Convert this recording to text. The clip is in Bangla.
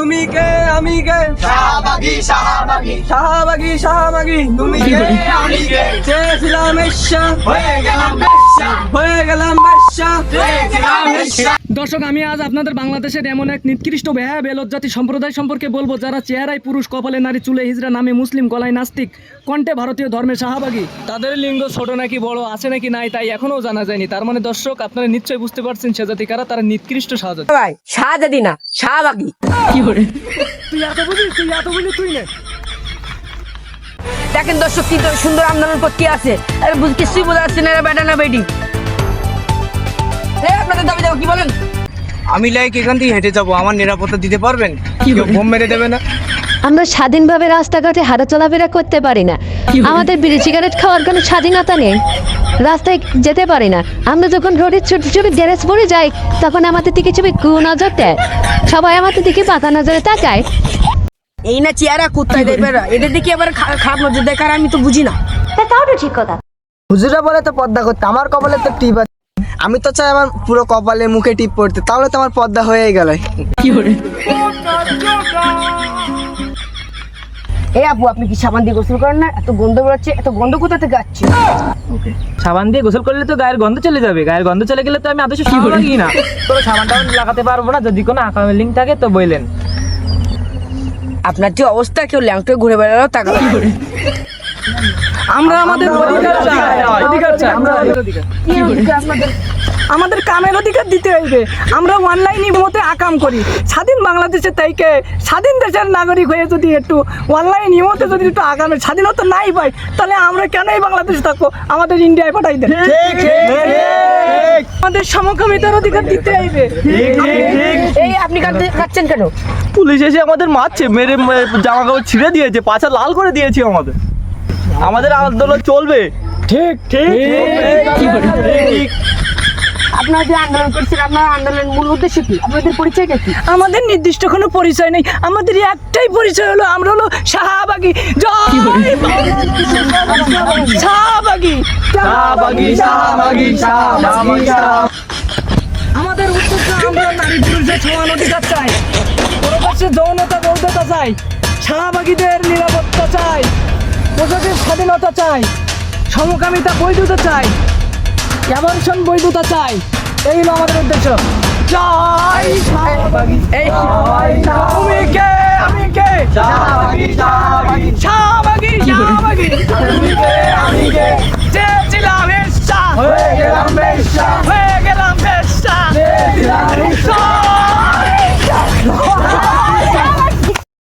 তুমি কে আমি কে? শাহবাগী শাহবাগী। শাহবাগি শাহবাগি। তুমি কে? আমি কে? চেয়েছিলাম হয়ে গেলাম হয়ে গেলাম বেশ্যা। দর্শক আমি আজ আপনাদের বাংলাদেশের এমন এক নিকৃষ্ট বেহা বেলজ্জাতি সম্প্রদায় সম্পর্কে বলব যারা চেহারায় পুরুষ কপালে নারী চুলে হিজরা নামে মুসলিম গলায় নাস্তিক কণ্ঠে ভারতীয় ধর্মের শাহবাগী। তাদের লিঙ্গ ছোট নাকি বড় আছে নাকি নাই তাই এখনও জানা যায়নি। তার মানে দর্শক আপনারা নিশ্চয়ই বুঝতে পারছেন সে জাতি কারা তারা নিকৃষ্ট ভাই শাহজাদি না শাহবাগি তুই এত বুঝিস তুই এত বুঝলি তুই নে। দেখেন দর্শক কি সুন্দর আন্দোলন করতে আছে। আরে বুঝ কিছুই বোঝা যাচ্ছে না এরা বেটা না বেটি। দাবি দেবো কি বলেন? আমি লাইক এখান থেকে হেঁটে যাব আমার নিরাপত্তা দিতে পারবেন? কেউ বোম মেরে দেবে না। আমরা স্বাধীনভাবে রাস্তাঘাটে হাঁটা চলাফেরা করতে পারি না। আমাদের বিড়ি সিগারেট খাওয়ার কোনো স্বাধীনতা নেই। রাস্তায় যেতে পারি না। আমরা যখন রোডে ছোট ছোট গ্যারেজ পড়ে যাই তখন আমাদের দিকে ছবি কু নজর দেয়। সবাই আমাদের দিকে পাতা নজরে তাকায়। এই না চেয়ারা কুত্তায় দেবে এদের দিকে আবার খা- খারাপ নজর দেয় কারণ আমি তো বুঝি না। তাও তো ঠিক কথা। হুজুরা বলে তো পর্দা করতে আমার কপালে তো টিপ আমি তো চাই আমার পুরো কপালে মুখে টিপ পড়তে তাহলে তো আমার পর্দা হয়েই গেল। এই আপু আপনি কি সাবান দিয়ে গোসল করেন না? এত গন্ধ বেরোচ্ছে এত গন্ধ কোথা থেকে আসছে? সাবান দিয়ে গোসল করলে তো গায়ের গন্ধ চলে যাবে। গায়ের গন্ধ চলে গেলে তো আমি আদর্শ শাহবাগী না। তো সাবান টাবান লাগাতে পারব না যদি কোনো আঁকা লিঙ্ক থাকে তো বললেন। আপনার যে অবস্থা কেউ ল্যাংটো ঘুরে বেড়ালো টাকা আমরা আমাদের অধিকার আমাদের কামের অধিকার দিতে হইবে। আমরা অনলাইনে মতে আকাম করি। স্বাধীন বাংলাদেশের তাইকে স্বাধীন দেশের নাগরিক হয়ে যদি একটু অনলাইন ইমতে যদি একটু আগামের স্বাধীনতা নাই পাই তাহলে আমরা কেনই বাংলাদেশে থাকব? আমাদের ইন্ডিয়ায় পাঠাই দেন। আমাদের সমকামিতার অধিকার দিতে হইবে। এই আপনি কাঁদছেন কেন? পুলিশ এসে আমাদের মারছে মেরে জামা কাপড় ছিঁড়ে দিয়েছে পাছা লাল করে দিয়েছে আমাদের। আমাদের আন্দোলন চলবে। ঠিক ঠিক আপনারা যে আন্দোলন করছেন আপনার আন্দোলনের মূল উদ্দেশ্য কি? আপনাদের পরিচয়টা কি? আমাদের নির্দিষ্ট কোনো পরিচয় নেই। আমাদের একটাই পরিচয় হলো আমরা হলো শাহবাগী। জয় শাহবাগী। শাহবাগী শাহবাগী শাহবাগী আমাদের উদ্দেশ্য আমরা নারী পুরুষের সমান অধিকার চাই। প্রকাশ্যে যৌনতা বৌদ্ধতা চাই। শাহবাগীদের নিরাপত্তা চাই। পোশাকের স্বাধীনতা চাই। সমকামিতা বৈধতা চাই। অ্যাবর্শন বৈধতা চাই? এই হলো আমাদের উদ্দেশ্য। জয় এই তুমি